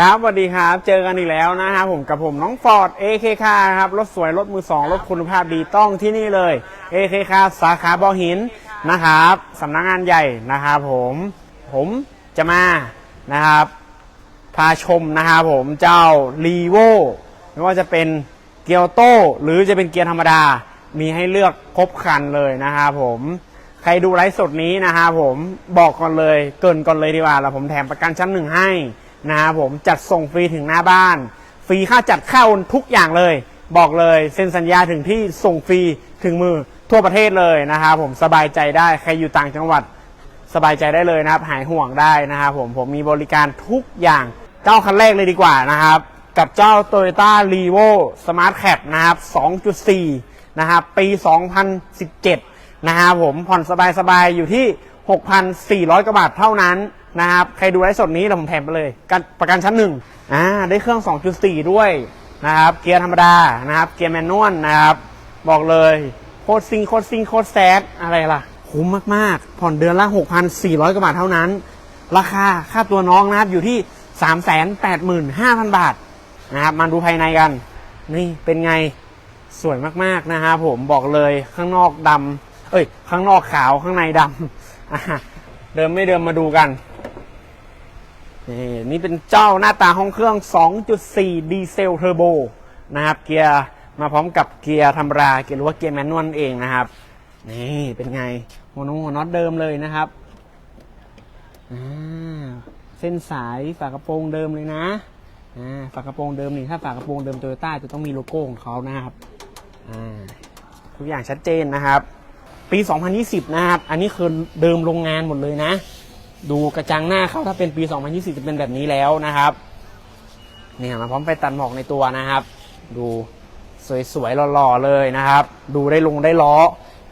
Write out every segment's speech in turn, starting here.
ครับสวัสดีครับ เจอกันอีกแล้วนะครับผมกับผมน้องฟอร์ด AK คาครับ รถสวย รถมือสองรถคุณภาพดีต้องที่นี่เลย AK คาสาขาบอหินนะครับสำนักงานใหญ่นะครับผมผมจะมานะครับ พาชมนะครับผมเจ้ารีโวไม่ว่าจะเป็นเกียวโตหรือจะเป็นเกียร์ธรรมดา มีให้เลือกครบคันเลยนะครับผมใครดูไลฟ์สดนี้นะครับผมบอกก่อนเลยเกินก่อนเลยดีกว่าแล้วผมแถมประกันชั้นหนึ่งให้ นะครับผมจัดส่งฟรีถึงหน้าบ้าน ฟรีค่าจัดเข้าทุกอย่างเลย บอกเลยเซ็นสัญญาถึงที่ส่งฟรีถึงมือทั่วประเทศเลยนะครับผมสบายใจได้ใครอยู่ต่างจังหวัดสบายใจได้เลยนะครับ หายห่วงได้นะครับผมผมมีบริการทุกอย่างเจ้าคันแรกเลยดีกว่านะครับ กับเจ้า Toyota r e v o Smart Cap นะครับ 2.4 นะครับ ปี 2017 นะครับผมผ่อนสบายๆ อยู่ที่ 6,400 กว่าบาทเท่านั้น นะครับใครดูไลฟ์สดนี้เราผมแถมไปเลยกประกันชั้นหนึ่งอ่าได้เครื่อง 2.4 ด้วยนะครับเกียร์ธรรมดานะครับเกียร์แมนนวลนะครับบอกเลยโคตรซิงโคตรซิงโคตรแซดอะไรล่ะ คุ้มมากๆ ผ่อนเดือนละ 6,400 กว่าบาทเท่านั้น ราคาค่าตัวน้องนะครับอยู่ที่ 385,000 บาทนะครับมาดูภายในกัน นี่เป็นไงสวยมากๆนะครับผมบอกเลยข้างนอกดำเอ้ย ข้างนอกขาวข้างในดำเดิมไม่เดิมมาดูกัน นี่นี่เป็นเจ้าหน้าตาห้องเครื่อง 2.4 ดีเซลเทอร์โบนะครับ เกียร์มาพร้อมกับเกียร์ธรรมดาเกียร์หรือว่าเกียร์แมนนวลเองนะครับ นี่เป็นไงหัวนุ่งหัวน็อตเดิมเลยนะครับเส้นสายฝากระโปรงเดิมเลยนะฝากระโปรงเดิมนี่ถ้าฝากระโปรงเดิมโตโยต้าจะต้องมีโลโก้ของเขานะครับทุกอย่างชัดเจนนะครับ ปี 2020 นะครับ อันนี้คือเดิมโรงงานหมดเลยนะ ดูกระจังหน้าเขาถ้าเป็นปี 2020 จะเป็นแบบนี้แล้วนะครับเนี่ยมาพร้อมไปตัดหมอกในตัวนะครับ ดูสวยๆหล่อๆเลยนะครับ ดูได้ลงได้ล้อ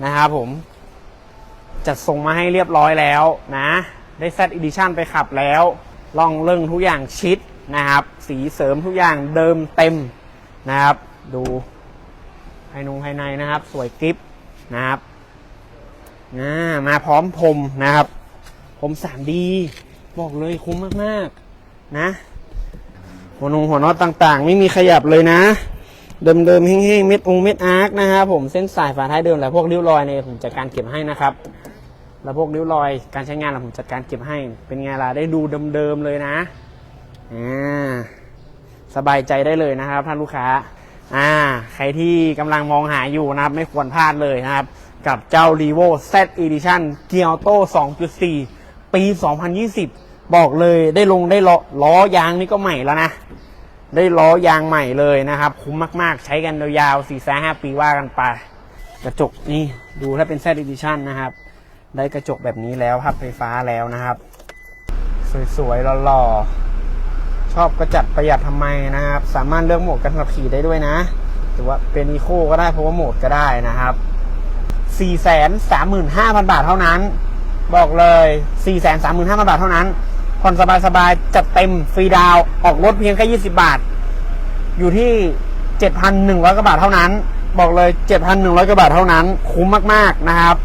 นะครับผม จัดส่งมาให้เรียบร้อยแล้วนะ ได้แซดอีดิชันไปขับแล้วล่องเรื่องทุกอย่างชิดนะครับ สีเสริมทุกอย่างเดิมเต็มนะครับ ดูภายนงภายในนะครับ สวยกริปนะครับมาพร้อมพรมนะครับ ผม 3D บอกเลยคุ้มมากๆ นะ หัวนงหัวนอตต่างๆ ไม่มีขยับเลยนะ เดิมๆเฮ้งๆ เม็ดองเม็ดอาร์คนะครับผมเส้นสายฝาท้ายเดิมแหละพวกริ้วรอยเนี่ยผมจัดการเก็บให้นะครับ แล้วพวกริ้วรอยการใช้งานเราผมจัดการเก็บให้ เป็นไงล่ะได้ดูเดิมๆเลยนะอ่าสบายใจได้เลยนะครับท่านลูกค้าอ่าใครที่กำลังมองหาอยู่นะครับไม่ควรพลาดเลยนะครับ กับเจ้า r e v o Z Edition g i o t o 2.4 ปี 2020 บอกเลยได้ลงได้ล้อล้อยางนี่ก็ใหม่แล้วนะ ได้ล้อยางใหม่เลยนะครับ คุ้มมากๆ ใช้กันยาวๆ4 5 5ปีว่ากันไป กระจกนี่ดูถ้าเป็น Z Edition นนะครับ ได้กระจกแบบนี้แล้วพับไฟฟ้าแล้วนะครับ สวยๆหล่อๆชอบก็จัดประหยัดทำไมนะครับ สามารถเลือกโหมดการขับขี่ได้ด้วยนะหรือว่าเป็นอีโคก็ได้เพราะว่าโหมดก็ได้นะครับ435,000 บาทเท่านั้น บอกเลย 435,000 บาทเท่านั้น ผ่อนสบายๆ จัดเต็มฟรีดาว ออกรถเพียงแค่ 20 บาท อยู่ที่ 7,100 กว่าบาทเท่านั้น บอกเลย 7,100 กว่าบาทเท่านั้น คุ้มมากๆนะครับ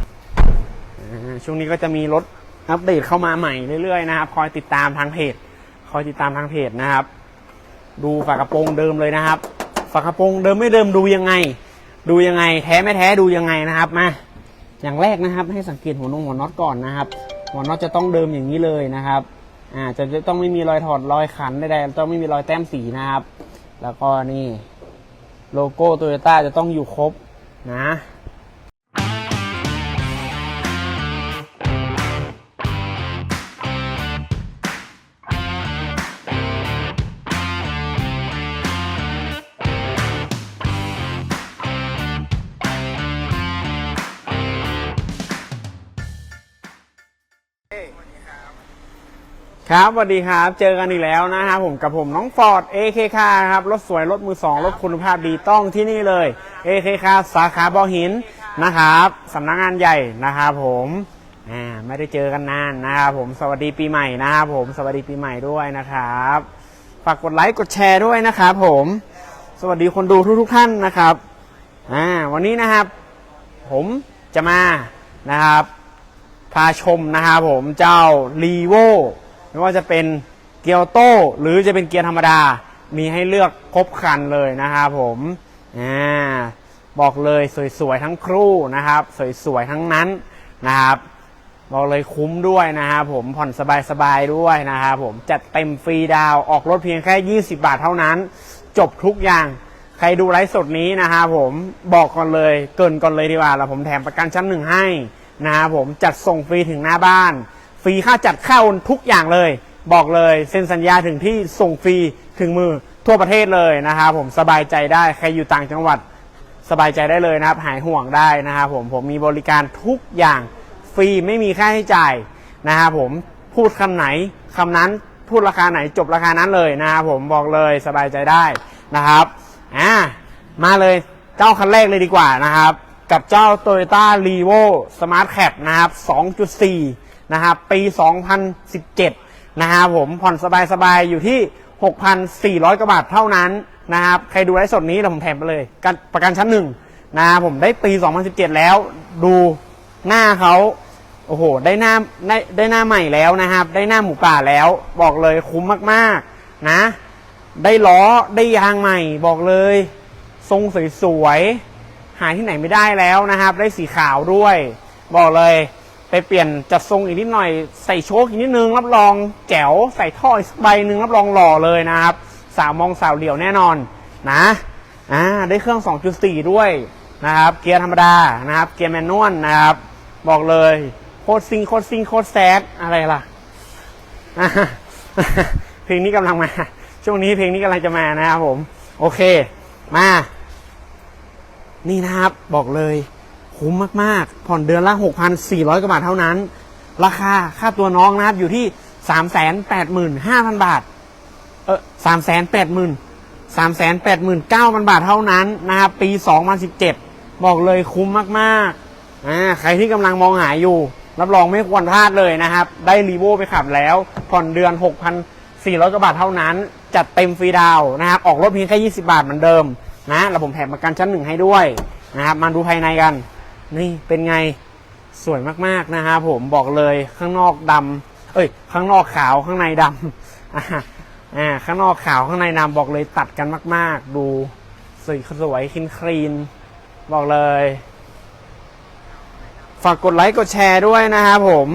ช่วงนี้ก็จะมีรถอัปเดตเข้ามาใหม่เรื่อยๆนะครับ คอยติดตามทางเพจ คอยติดตามทางเพจนะครับ ดูฝากระโปรงเดิมเลยนะครับ ฝากระโปรงเดิมไม่เดิมดูยังไง ดูยังไง แท้ไม่แท้ดูยังไงนะครับ มา อย่างแรกนะครับ ให้สังเกตหัวนงหัวน็อตก่อนนะครับ หัวน็อตจะต้องเดิมอย่างนี้เลยนะครับอ่าจะจะต้องไม่มีรอยถอดรอยขันใดๆต้องไม่มีรอยแต้มสีนะครับ แล้วก็นี่ โลโก้โตโยต้าจะต้องอยู่ครบนะ ครับสวัสดีครับ เจอกันอีกแล้วนะครับผมกับผมน้องฟอร์ด AK คาครับ รถสวย รถมือสองรถคุณภาพดีต้องที่นี่เลย AK คาสาขาบอหินนะครับสำนักงานใหญ่นะครับผมไม่ได้เจอกันนานนะครับผมสวัสดีปีใหม่นะครับผมสวัสดีปีใหม่ด้วยนะครับ ฝากกดไลค์กดแชร์ด้วยนะครับผม สวัสดีคนดูทุกทท่านนะครับวันนี้นะครับ ผมจะมานะครับ พาชมนะครับผมเจ้า r e v o ไม่ว่าจะเป็นเกียร์โต้หรือจะเป็นเกียร์ธรรมดา มีให้เลือกครบคันเลยนะครับผมอ่าบอกเลยสวยๆทั้งครู่นะครับ สวยๆทั้งนั้นนะครับบอกเลยคุ้มด้วยนะครับผมผ่อนสบายๆด้วยนะครับผมจัดเต็มฟรีดาวออกรถเพียงแค่ 20 บาทเท่านั้น จบทุกอย่าง ใครดูไลฟ์สดนี้นะครับผมบอกก่อนเลยเกินก่อนเลยดีกว่าแล้วผมแถมประกันชั้นหนึ่งให้นะครับผมจัดส่งฟรีถึงหน้าบ้าน รีค่าจัดเข้าทุกอย่างเลย บอกเลยเซ็นสัญญาถึงที่ส่งฟรีถึงมือทั่วประเทศเลยนะครับผมสบายใจได้ใครอยู่ต่างจังหวัดสบายใจได้เลยนะครับ หายห่วงได้นะครับผมผมมีบริการทุกอย่างฟรีไม่มีค่าใช้จ่ายนะครับผมพูดคำไหนคำนั้นพูดราคาไหนจบราคานั้นเลยนะครับผมบอกเลยสบายใจได้นะครับอ่ามาเลยเจ้าคันแรกเลยดีกว่านะครับ กับเจ้า Toyota r e v o Smart Cap นะครับ2.4 นะครับปี 2017 นะครับผมผ่อนสบายๆ อยู่ที่ 6,400 กว่าบาทเท่านั้นนะครับใครดูไลฟ์สดนี้เดี๋ยวผมแถมไปเลยกันประกันชั้นหนึ่งนะครับผมได้ปี 2017 แล้วดูหน้าเขาโอ้โห ได้หน้าได้ได้หน้าใหม่แล้วนะครับ ได้หน้าหมูป่าแล้วบอกเลยคุ้มมากๆนะ ได้ล้อได้ยางใหม่บอกเลย ทรงสวยๆหาที่ไหนไม่ได้แล้วนะครับ ได้สีขาวด้วย บอกเลย ไปเปลี่ยนจัดทรงอีกนิดหน่อยใส่โชคอีกนิดนึงรับรองแจ๋วใส่ท่ออีกสักใบหนึ่งรับรองหล่อเลยนะครับ สาวมองสาวเหลียวแน่นอนนะอ่าได้เครื่อง 2.4 ด้วยนะครับ เกียร์ธรรมดานะครับ เกียร์แมนนวลนะครับ บอกเลยโคตรซิงโคตรซิงโคตรแซดอะไรล่ะอะเพลงนี้กำลังมา ช่วงนี้เพลงนี้กำลังจะมานะครับผม โอเค มา นี่นะครับบอกเลย คุ้มมากๆ ผ่อนเดือนละ 6,400 กว่าบาทเท่านั้น ราคาค่าตัวน้องนะครับอยู่ที่ 385,000 บาท เออ380,000 389,000 บาทเท่านั้นนะครับปี 2017 บอกเลยคุ้มมากๆอ่าใครที่กำลังมองหาอยู่ รับรองไม่ควรพลาดเลยนะครับ ได้รีโวไปขับแล้ว ผ่อนเดือน 6,400 กว่าบาทเท่านั้น จัดเต็มฟรีดาวนะครับ ออกรถเพียงแค่ 20 บาทเหมือนเดิมนะแล้วผมแถมประกันชั้นหนึ่งให้ด้วยนะครับ มาดูภายในกัน นี่เป็นไงสวยมากๆนะครับผมบอกเลยข้างนอกดำเอ้ย ข้างนอกขาวข้างในดำอ่าอ่าข้างนอกขาวข้างในดำบอกเลยตัดกันมาก ๆ ดูสวยสวยคินคลีนบอกเลย ฝากกดไลค์กดแชร์ด้วยนะครับผม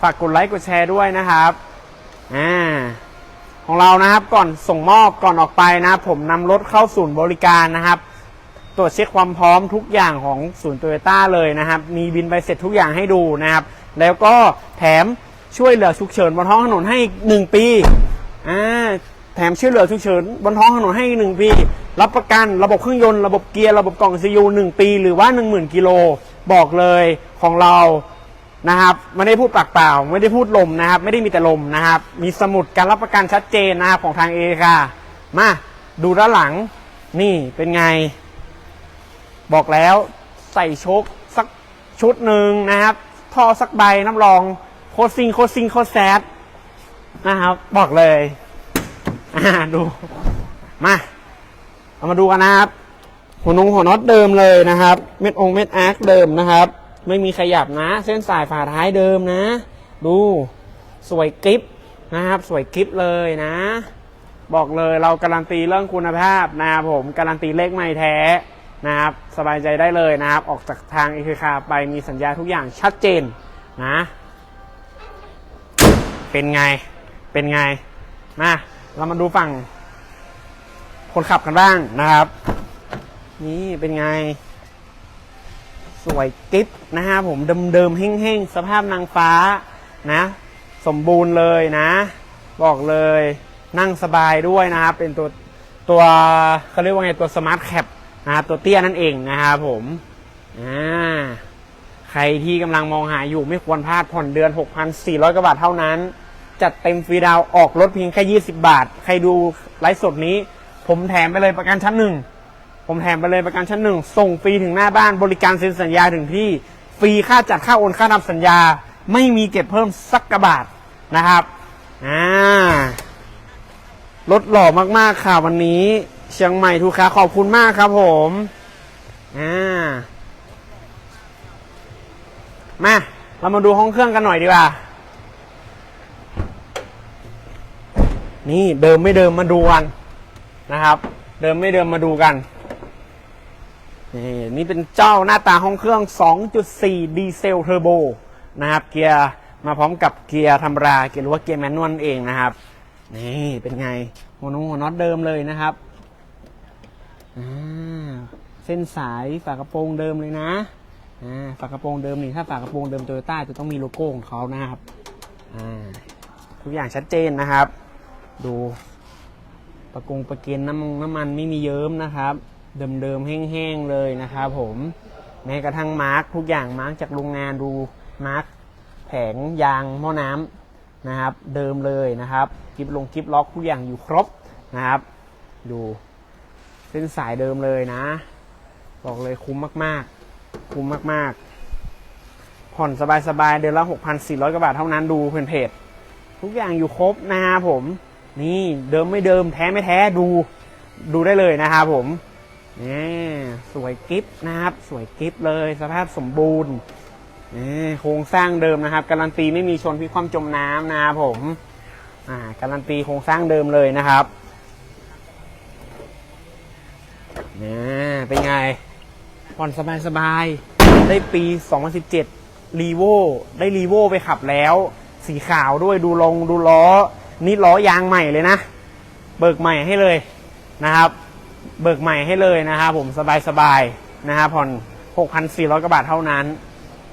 ฝากกดไลค์กดแชร์ด้วยนะครับอ่าของเรานะครับก่อนส่งมอบก่อนออกไปนะครับผมนำรถเข้าศูนย์บริการนะครับ ตรวจเช็คความพร้อมทุกอย่างของศูนย์โตโยต้าเลยนะครับ มีบินใบเสร็จทุกอย่างให้ดูนะครับ แล้วก็แถมช่วยเหลือฉุกเฉินบนท้องถนนให้อีกหนึ่งปีอ่าแถมช่วยเหลือฉุกเฉินบนท้องถนนให้อีกหนึ่งปี รับประกันระบบเครื่องยนต์ระบบเกียร์ระบบกล่องซียูหนึ่งปี หรือว่าหนึ่งหมื่นกิโลบอกเลยของเรานะครับไม่ได้พูดปากเปล่า ไม่ได้พูดลมนะครับ ไม่ได้มีแต่ลมนะครับ มีสมุดการรับประกันชัดเจนนะครับของทางเอค่ะมาดูด้านหลังนี่เป็นไง บอกแล้วใส่โชคสักชุดหนึ่งนะครับ ท่อสักใบน้ำรองโคตรซิงโคตรซิงโคตรแซดนะครับ บอกเลยอ่าดูมาเอามาดูกันนะครับหัวนงหัวน็อตเดิมเลยนะครับ เม็ดองเม็ดอาร์คเดิมนะครับ ไม่มีขยับนะ เส้นสายฝาท้ายเดิมนะ ดูสวยกริปนะครับ สวยกริปเลยนะ บอกเลยเราการันตีเรื่องคุณภาพนะครับผมการันตีเลขไม่แท้ นะครับสบายใจได้เลยนะครับ ออกจากทางอีคคาไปมีสัญญาทุกอย่างชัดเจนนะ เป็นไงเป็นไงมาเรามาดูฝั่ง คนขับกันบ้างนะครับ นี่เป็นไง สวยกิ๊บนะครับผมเดิมๆเฮ้งๆ สภาพนางฟ้านะ สมบูรณ์เลยนะ บอกเลยนั่งสบายด้วยนะครับ เป็นตัวตัวเขาเรียกว่าไงตัวสมาร์ทแคป นะครับตัวเตี้ยนั่นเองนะครับผมอ่าใครที่กำลังมองหาอยู่ไม่ควรพลาดผ่อนเดือน 6,400 กว่าบาทเท่านั้น จัดเต็มฟรีดาวออกรถเพียงแค่ 20 บาท ใครดูไลฟ์สดนี้ ผมแถมไปเลยประกันชั้นหนึ่งผมแถมไปเลยประกันชั้นหนึ่งส่งฟรีถึงหน้าบ้านบริการเซ็นสัญญาถึงที่ฟรีค่าจัดค่าโอนค่าทำสัญญา ไม่มีเก็บเพิ่มสักกระบาทนะครับอ่ารถหล่อมากๆค่ะวันนี้ เชียงใหม่ทูค้าขอบคุณมากครับผมอ่ามาเรามาดูห้องเครื่องกันหน่อยดีกว่า นี่เดิมไม่เดิมมาดูกันนะครับ เดิมไม่เดิมมาดูกัน นี่นี่เป็นเจ้าหน้าตาห้องเครื่อง 2.4 ดีเซลเทอร์โบนะครับ เกียร์มาพร้อมกับเกียร์ธรรมดาเกียร์หรือว่าเกียร์แมนนวลเองนะครับ นี่เป็นไงโมโนน็อตเดิมเลยนะครับ เส้นสายฝากระโปรงเดิมเลยนะฝากระโปรงเดิมนี่ถ้าฝากระโปรงเดิมโตโยต้าจะต้องมีโลโก้ของเขานะครับทุกอย่างชัดเจนนะครับ ดูประกงประเกนน้ำมันน้ำมันไม่มีเยิ้มนะครับ เดิมๆแห้งๆเลยนะครับผมแม้กระทั่งมาร์กทุกอย่างมาร์กจากโรงงานดูมาร์กแผงยางหม้อน้ำนะครับ เดิมเลยนะครับกิบลงกิบล็อกทุกอย่างอยู่ครบนะครับ ดู เส้นสายเดิมเลยนะ บอกเลยคุ้มมากๆ คุ้มมากๆ ผ่อนสบายๆ เดือนละ 6,400 กว่าบาทเท่านั้นดูเพจเพจทุกอย่างอยู่ครบนะครับผม นี่เดิมไม่เดิมแท้ไม่แท้ดู ดูได้เลยนะครับผมนี่สวยกิฟนะครับ สวยกิฟเลยสภาพสมบูรณ์นี่โครงสร้างเดิมนะครับ การันตีไม่มีชนพิความจมน้ำนะครับผม อ่า การันตีโครงสร้างเดิมเลยนะครับ นี่เป็นไงผ่อนสบายๆได้ปี 2017รีโวได้รีโวไปขับแล้ว สีขาวด้วยดูลงดูล้อ นี่ล้อยางใหม่เลยนะ เบิกใหม่ให้เลยนะครับ เบิกใหม่ให้เลยนะครับผมสบายๆนะครับผ่อน 6,400กว่าบาทเท่านั้น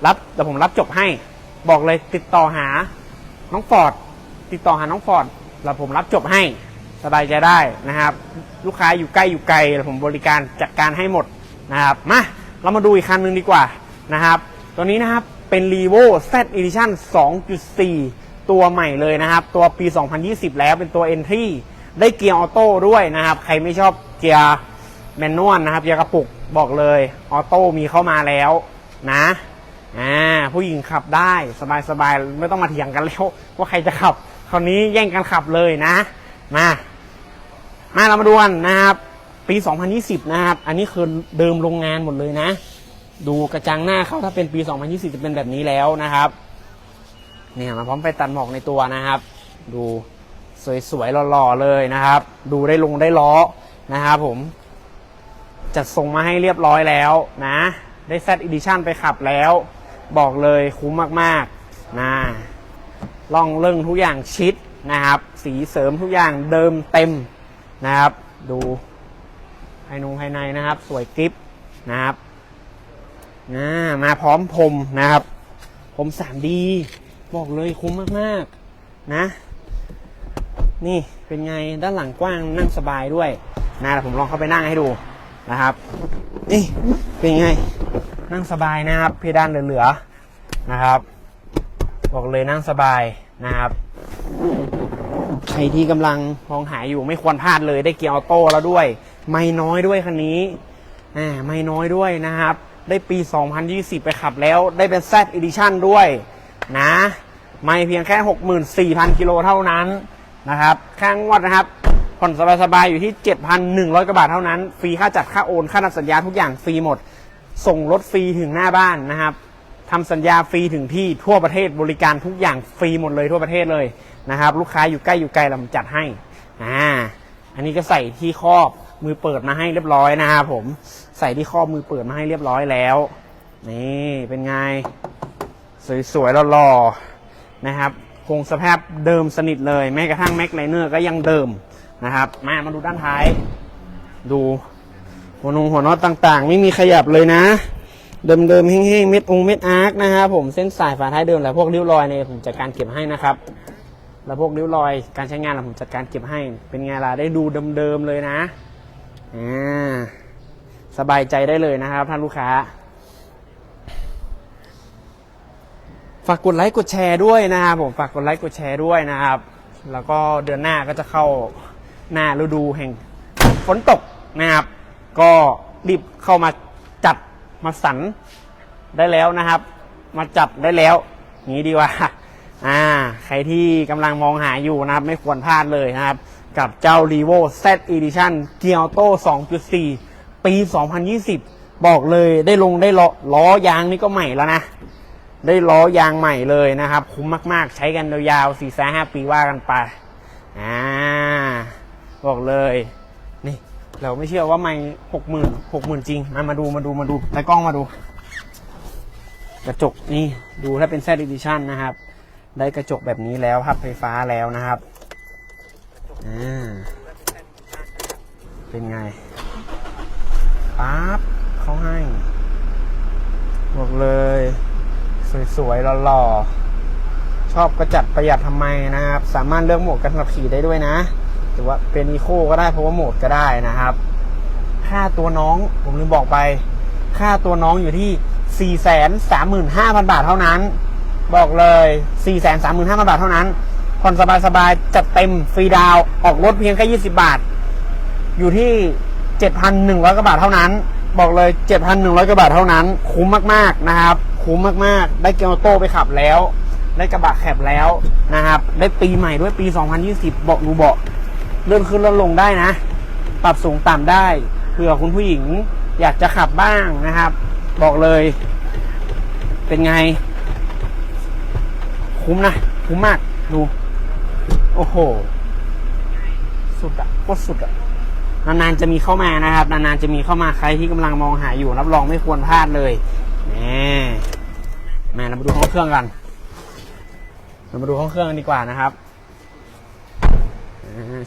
รับแต่ผมรับจบให้ บอกเลยติดต่อหาน้องฟอร์ดติดต่อหาน้องฟอร์ดแล้วผมรับจบให้ สบายใจได้นะครับ ลูกค้าอยู่ใกล้อยู่ไกลผมบริการจัดการให้หมดนะครับมาเรามาดูอีกคันหนึ่งดีกว่านะครับ ตัวนี้นะครับเป็น r e v o Z Edition 2.4 ตัวใหม่เลยนะครับ ตัวปี 2020 แล้วเป็นตัว Entry ได้เกียร์ออโต้ด้วยนะครับ ใครไม่ชอบเกียร์แมนนวลนะครับเกียร์กระปุกบอกเลยออโต้มีเข้ามาแล้วนะอ่าผู้หญิงขับได้สบายๆ ไม่ต้องมาเถียงกันแล้วว่าใครจะขับ คราวนี้แย่งกันขับเลยนะ มา มาเรามาดูกันนะครับ ปี 2020 นะครับ อันนี้คือเดิมโรงงานหมดเลยนะ ดูกระจังหน้าเขาถ้าเป็นปี 2020 จะเป็นแบบนี้แล้วนะครับ เนี่ยมาพร้อมไปตัดหมอกในตัวนะครับ ดูสวยๆหล่อๆเลยนะครับ ดูได้ลงได้ล้อนะครับผม จัดส่งมาให้เรียบร้อยแล้วนะ ได้แซดอีดิชั่นไปขับแล้ว บอกเลยคุ้มมากๆนะล่องเรื่องทุกอย่างชิด นะครับ สีเสริมทุกอย่างเดิมเต็มนะครับ ดูภายนงภายในนะครับ สวยกริปนะครับนะมาพร้อมพรมนะครับผมสามดีบอกเลยคุ้มมากๆนะ นี่เป็นไงด้านหลังกว้างนั่งสบายด้วยนะเดี๋ยวผมลองเข้าไปนั่งให้ดูนะครับ นี่เป็นไงนั่งสบายนะครับ เพดานเหลือๆนะครับ บอกเลยนั่งสบายนะครับ ใครที่กำลังมองหาอยู่ไม่ควรพลาดเลยได้เกียร์ออโต้แล้วด้วย ไม่น้อยด้วยคันนี้อ่าไม่น้อยด้วยนะครับ ได้ปี 2020 ไปขับแล้ว ได้เป็น Z Edition ด้วยนะ ไม่เพียงแค่ 64,000 กิโลเท่านั้นนะครับค่างวดนะครับ ผ่อนสบายๆอยู่ที่ 7,100 กว่าบาทเท่านั้น ฟรีค่าจัดค่าโอน ค่านัดสัญญาทุกอย่างฟรีหมด ส่งรถฟรีถึงหน้าบ้านนะครับทำสัญญาฟรีถึงที่ทั่วประเทศบริการทุกอย่างฟรีหมดเลยทั่วประเทศเลย นะครับ ลูกค้าอยู่ใกล้อยู่ไกลเราจัดให้อ่าอันนี้ก็ใส่ที่ครอบมือเปิดมาให้เรียบร้อยนะครับผมใส่ที่ครอบมือเปิดมาให้เรียบร้อยแล้ว นี่เป็นไง สวยๆหล่อๆนะครับคงสภาพเดิมสนิทเลยแม้กระทั่งแม็กไลเนอร์ก็ยังเดิมนะครับ มามาดูด้านท้าย ดูหัวนงหัวนอตต่างๆ ไม่มีขยับเลยนะ เดิมๆแห้งๆเม็ดองเม็ดอาร์คนะครับผมเส้นสายฝาท้ายเดิมและพวกริ้วรอยเนี่ยผมจัดการเก็บให้นะครับ แล้วพวกริ้วรอยการใช้งานเราผมจัดการเก็บให้ เป็นไงล่ะได้ดูเดิมๆเลยนะอ่าสบายใจได้เลยนะครับท่านลูกค้า ฝากกดไลค์กดแชร์ด้วยนะครับผมฝากกดไลค์กดแชร์ด้วยนะครับ แล้วก็เดือนหน้าก็จะเข้าหน้าฤดูแห่งฝนตกนะครับ ก็รีบเข้ามาจัดมาสรรได้แล้วนะครับ มาจัดได้แล้วงี้ดีกว่า อ่าใครที่กำลังมองหาอยู่นะครับ ไม่ควรพลาดเลยนะครับ กับเจ้า r e v o Z Edition เกียร์โต้2.4 ปี 2020 บอกเลยได้ลงได้ล้อล้อยางนี่ก็ใหม่แล้วนะ ได้ล้อยางใหม่เลยนะครับ คุ้มมากๆ ใช้กันยาวๆสี่แสห้าปีว่ากันไปอ่าบอกเลยนี่เราไม่เชื่อว่าไม่หกหมื่นหกหมื่นจริงมามาดูมาดูมาดูตากล้องมาดู กระจกนี่ดูถ้าเป็นแซดดิชั่นนะครับ ได้กระจกแบบนี้แล้วพับไฟฟ้าแล้วนะครับอ่าเป็นไงปั๊บเขาให้บอกเลย สวยๆหล่อๆชอบก็จัดประหยัดทำไมนะครับ สามารถเลือกโหมดการขับขี่ได้ด้วยนะหรือว่าเป็นอีโคก็ได้เพราะว่าโหมดก็ได้นะครับ ค่าตัวน้องผมลืมบอกไป ค่าตัวน้องอยู่ที่ 4 3 5 0 0 0 บาทเท่านั้น บอกเลย 4 3 5 0 0 0 บาทเท่านั้น ผ่อนสบายๆ จัดเต็มฟรีดาว ออกรถเพียงแค่ 20 บาท อยู่ที่ 7,100 กว่าบาทเท่านั้น บอกเลย 7,100 กว่าบาทเท่านั้น คุ้มมากๆ นะครับ คุ้มมากๆ ได้เกียร์ออโต้ไปขับแล้ว ได้กระบะแคบแล้วนะครับ ได้ปีใหม่ด้วยปี 2020 เบาะรูเบาะเลื่อนขึ้นเลื่อนลงได้นะ ปรับสูงต่ำได้ เผื่อคุณผู้หญิงอยากจะขับบ้างนะครับ บอกเลย เป็นไง คุ้มนะ คุ้มมาก ดู โอ้โห สุดอะโคตรสุดอะนานๆจะมีเข้ามานะครับ นานๆจะมีเข้ามาใครที่กำลังมองหาอยู่ รับรองไม่ควรพลาดเลยนี่แม่เรามาดูห้องเครื่องกันเรามาดูห้องเครื่องกันดีกว่านะครับ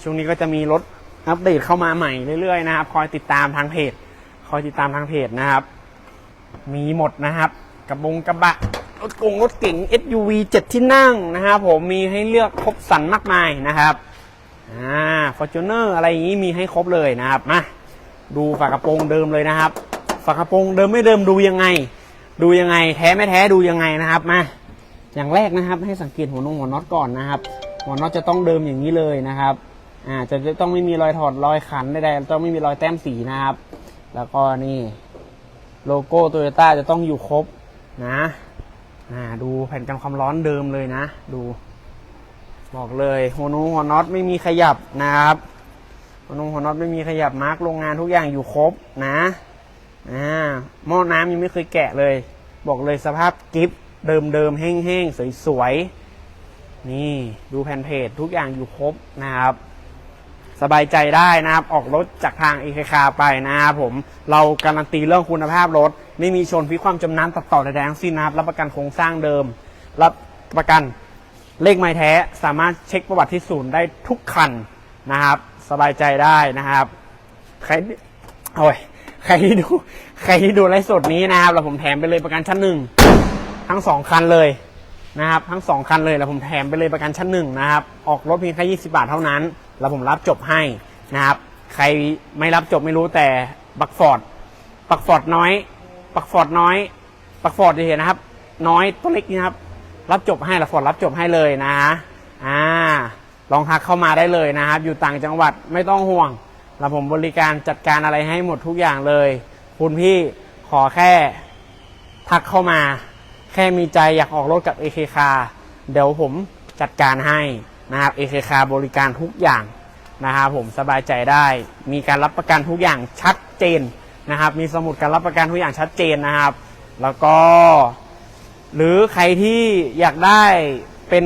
ช่วงนี้ก็จะมีรถอัปเดตเข้ามาใหม่เรื่อยๆนะครับ คอยติดตามทางเพจ คอยติดตามทางเพจนะครับ มีหมดนะครับ กระบงกระบะ รถกงรถเก๋ง SUV 7 ที่นั่งนะครับผมมีให้เลือกครบสรรมากมายนะครับอ่าฟอร์จูเนอร์อะไรอย่างนี้มีให้ครบเลยนะครับมาดูฝากระโปรงเดิมเลยนะครับ ฝากระโปรงเดิมไม่เดิมดูยังไง ดูยังไง แท้ไม่แท้ดูยังไงนะครับมาอย่างแรกนะครับให้สังเกตหัวนงหัวน็อตก่อนนะครับ หัวน็อตจะต้องเดิมอย่างนี้เลยนะครับอ่าจะจะต้องไม่มีรอยถอดรอยขันใดๆต้องไม่มีรอยแต้มสีนะครับ แล้วก็นี่ โลโก้โตโยต้าจะต้องอยู่ครบนะ อ่าดูแผ่นกันความร้อนเดิมเลยนะ ดู บอกเลยหัวนูหัวน็อตไม่มีขยับนะครับหัวนูหัวน็อตไม่มีขยับมาร์กโรงงานทุกอย่างอยู่ครบนะอ่าหม้อน้ำยังไม่เคยแกะเลย บอกเลยสภาพกิฟเดิมเดิมแห้งๆสวยๆนี่ดูแผ่นเพจทุกอย่างอยู่ครบนะครับ สบายใจได้นะครับ ออกรถจากทางเอเคคาไปนะครับผม เราการันตีเรื่องคุณภาพรถ ไม่มีชนพิความจำน้ำตัดต่อใดๆทั้งสิ้นนะครับ รับประกันโครงสร้างเดิม รับประกันเลขไม้แท้ สามารถเช็คประวัติที่ศูนย์ได้ทุกคันนะครับ สบายใจได้นะครับ ใครโอ้ยใครที่ดู ใครที่ดูไลฟ์สดนี้นะครับเราผมแถมไปเลยประกันชั้นหนึ่งทั้งสองคันเลยนะครับ ทั้งสองคันเลยแล้วผมแถมไปเลยประกันชั้นหนึ่งนะครับ ออกรถเพียงแค่ยี่สิบาทเท่านั้น แล้วผมรับจบให้นะครับ ใครไม่รับจบไม่รู้แต่บักฟอร์ดบักฟอร์ดน้อยบักฟอร์ดน้อยบักฟอร์ดจะเห็นนะครับ น้อยตัวเล็กนี่ครับ รับจบให้ละฟอร์ดรับจบให้เลยนะอ่าลองทักเข้ามาได้เลยนะครับ อยู่ต่างจังหวัดไม่ต้องห่วงแล้วผมบริการจัดการอะไรให้หมดทุกอย่างเลย คุณพี่ขอแค่ทักเข้ามา แค่มีใจอยากออกรถกับ AK c a r เดี๋ยวผมจัดการให้ นะครับ AK c a r บริการทุกอย่างนะครับผมสบายใจได้มีการรับประกันทุกอย่างชัดเจนนะครับ มีสมุดการรับประกันทุกอย่างชัดเจนนะครับ แล้วก็ หรือใครที่อยากได้เป็น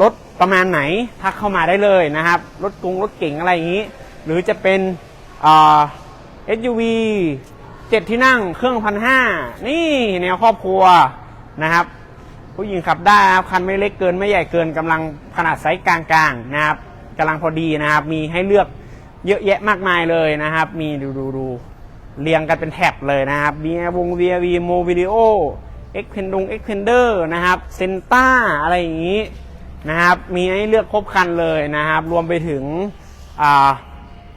รถประมาณไหนทักเข้ามาได้เลยนะครับรถกรุงรถเก๋งอะไรอย่างนี้ หรือจะเป็นเอ่า SUV เจ็ดที่นั่งเครื่องพันห้านี่แนวครอบครัวนะครับ ผู้หญิงขับได้ครับคันไม่เล็กเกินไม่ใหญ่เกินกำลังขนาดไซส์กลางๆนะครับกำลังพอดีนะครับ มีให้เลือกเยอะแยะมากมายเลยนะครับ มีดูดูดูเรียงกันเป็นแท็บเลยนะครับมีวง VRV โมวิดีโอเอ็กเพนดงเอ็กเพนเดอร์นะครับเซนต้าอะไรอย่างนี้นะครับ มีให้เลือกครบคันเลยนะครับ รวมไปถึงอ่า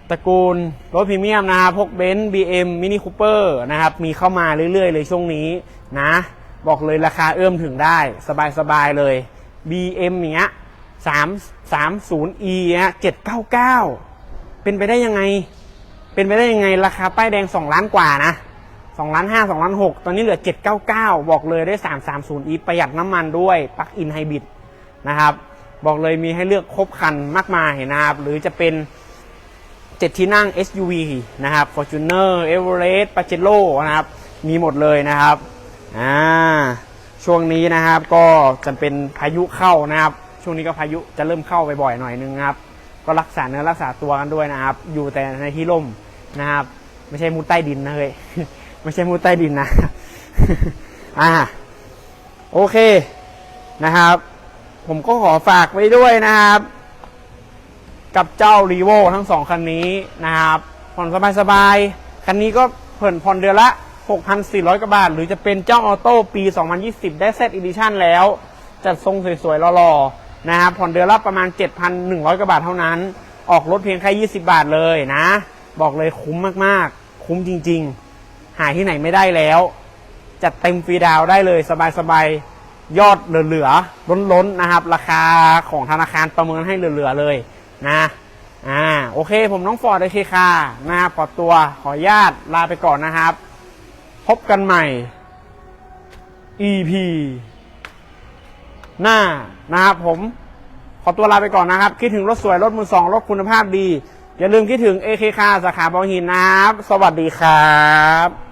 ตระกูลรถพรีเมียมนะครับพวกเบนซ์บีเอ็มมินิคูเปอร์นะครับ มีเข้ามาเรื่อยๆเลยช่วงนี้นะ บอกเลยราคาเอื้อมถึงได้ สบายๆเลย BM เนี้ยสามสามศูนย์ E เนี้ยเจ็ดเก้าเก้าเป็นไปได้ยังไง เป็นไปได้ยังไง ราคาป้ายแดงสองล้านกว่านะสองล้านห้าสองล้านหกตอนนี้เหลือเจ็ดเก้าเก้าบอกเลยได้สามสามศูนย์ E ประหยัดน้ำมันด้วยปลั๊กอินไฮบริดนะครับบอกเลยมีให้เลือกครบคันมากมายนะครับ หรือจะเป็นเจ็ดที่นั่ง SUV นะครับ Fortuner Everest Pajero นะครับ มีหมดเลยนะครับ อ่าช่วงนี้นะครับก็จะเป็นพายุเข้านะครับ ช่วงนี้ก็พายุจะเริ่มเข้าไปบ่อยหน่อยนึงครับ ก็รักษาเนื้อรักษาตัวกันด้วยนะครับ อยู่แต่ในที่ร่มนะครับ ไม่ใช่มุดใต้ดินนะเฮ้ยไม่ใช่มุดใต้ดินนะอ่าโอเคนะครับ ผมก็ขอฝากไว้ด้วยนะครับ กับเจ้ารีโวทั้งสองคันนี้นะครับผ่อนสบายๆคันนี้ก็ผ่อนผ่อนเดือนละ 6,400 กว่าบาท หรือจะเป็นเจ้าออโต้ปี 2020 ได้เซตอีดิชั่นแล้ว จัดทรงสวยๆหล่อๆนะครับผ่อนเดือนละประมาณ 7,100 กว่าบาทเท่านั้น ออกรถเพียงแค่ 20 บาทเลยนะ บอกเลยคุ้มมากๆ คุ้มจริงๆ หาที่ไหนไม่ได้แล้ว จัดเต็มฟรีดาวได้เลยสบายๆ ยอดเหลือๆล้นๆนะครับ ราคาของธนาคารประเมินให้เหลือๆเลยนะอ่าโอเค ผมน้องฟอร์ดไอเคคานะครับขอตัวขออนุญาตลาไปก่อนนะครับ พบกันใหม่ EP หน้านะครับผม ขอตัวลาไปก่อนนะครับ คิดถึงรถสวย รถมือสอง รถคุณภาพดี อย่าลืมคิดถึง AK คาสาขาบางหินนะครับ สวัสดีครับ